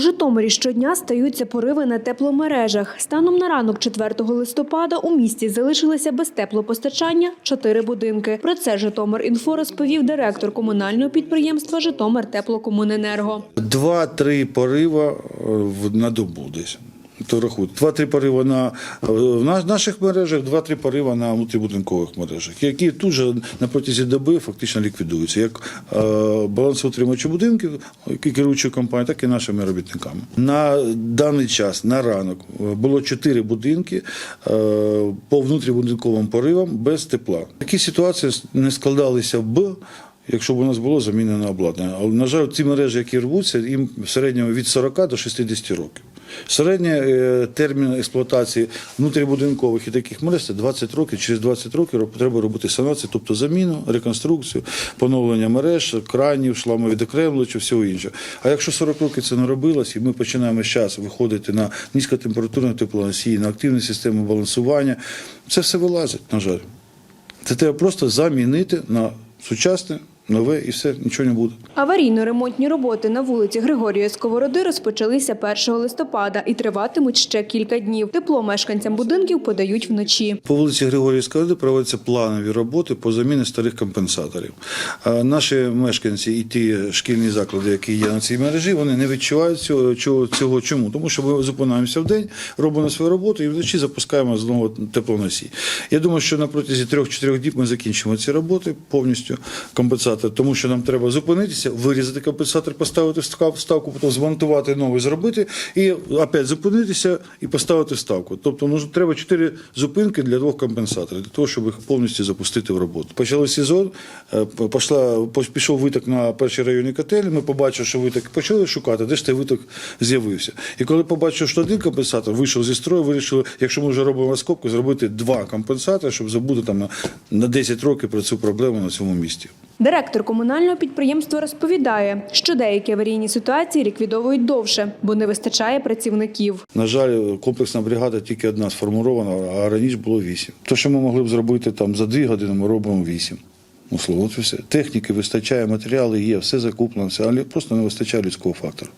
Житомирі щодня стаються пориви на тепломережах. Станом на ранок 4 листопада у місті залишилися без теплопостачання чотири будинки. Про це Житомир.Інфо розповів директор комунального підприємства Житомир Теплокомуненерго. Два-три порива е, на добу десь. То рахуйте. Два-три порива на е, в наших мережах, два-три порива на внутрібудинкових мережах, які тут же на протязі доби фактично ліквідуються, як е, балансоутримувачі будинків, які керуючі компанії, так і нашими робітниками. На даний час, на ранок, е, було чотири будинки по внутрібудинковим поривам без тепла. Такі ситуації не складалися б. Якщо б у нас було замінено обладнання. Але, на жаль, ці мережі, які рвуться, їм в середньому від 40 до 60 років. Середній е, термін експлуатації внутрібудинкових і таких мереж це 20 років. Через 20 років треба робити санацію, тобто заміну, реконструкцію, поновлення мереж, кранів, шламовідокремлювачів, всього іншого. А якщо 40 років це не робилось, і ми починаємо зараз виходити на низькотемпературні теплоносії, на активну систему балансування, це все вилазить, на жаль. Це треба просто замінити на сучасне, нове і все, нічого не буде. Аварійно-ремонтні роботи на вулиці Григорія Сковороди розпочалися 1 листопада і триватимуть ще кілька днів. Тепло мешканцям будинків подають вночі. По вулиці Григорівської Ради проводяться планові роботи по заміні старих компенсаторів. А Наші мешканці і ті шкільні заклади, які є на цій мережі, вони не відчувають цього. цього. Чому? Тому що ми зупинаємося в день, робимо свою роботу і вночі запускаємо знову теплоносій. Я думаю, що на протязі трьох-чотирьох діб ми закінчимо ці роботи повністю компенсатор, тому що нам треба зупинитися, вирізати компенсатор, поставити вставку, потім змонтувати новий, зробити і опять зупинитися і поставити вставку. Тобто ну, треба чотири зупинки для двох компенсаторів, для того, щоб їх повністю запустити в роботу. Почали сезон, е, пішла, пішов виток на першій районній котелі, ми побачили, що виток, почали шукати, де ж той виток з'явився. І коли побачив, що один компенсатор вийшов зі строю, вирішили, якщо ми вже робимо розкопку, зробити два компенсатори, щоб забути там на 10 років про цю проблему на цьому місті. Директор комунального підприємства розповідає, що деякі аварійні ситуації ліквідовують довше, бо не вистачає працівників. На жаль, комплексна бригада тільки одна сформована, а раніше було вісім. То, що ми могли б зробити там за дві години, ми робимо вісім. Ну, слово, все. Техніки вистачає, матеріали є, все закуплено, але просто не вистачає людського фактору.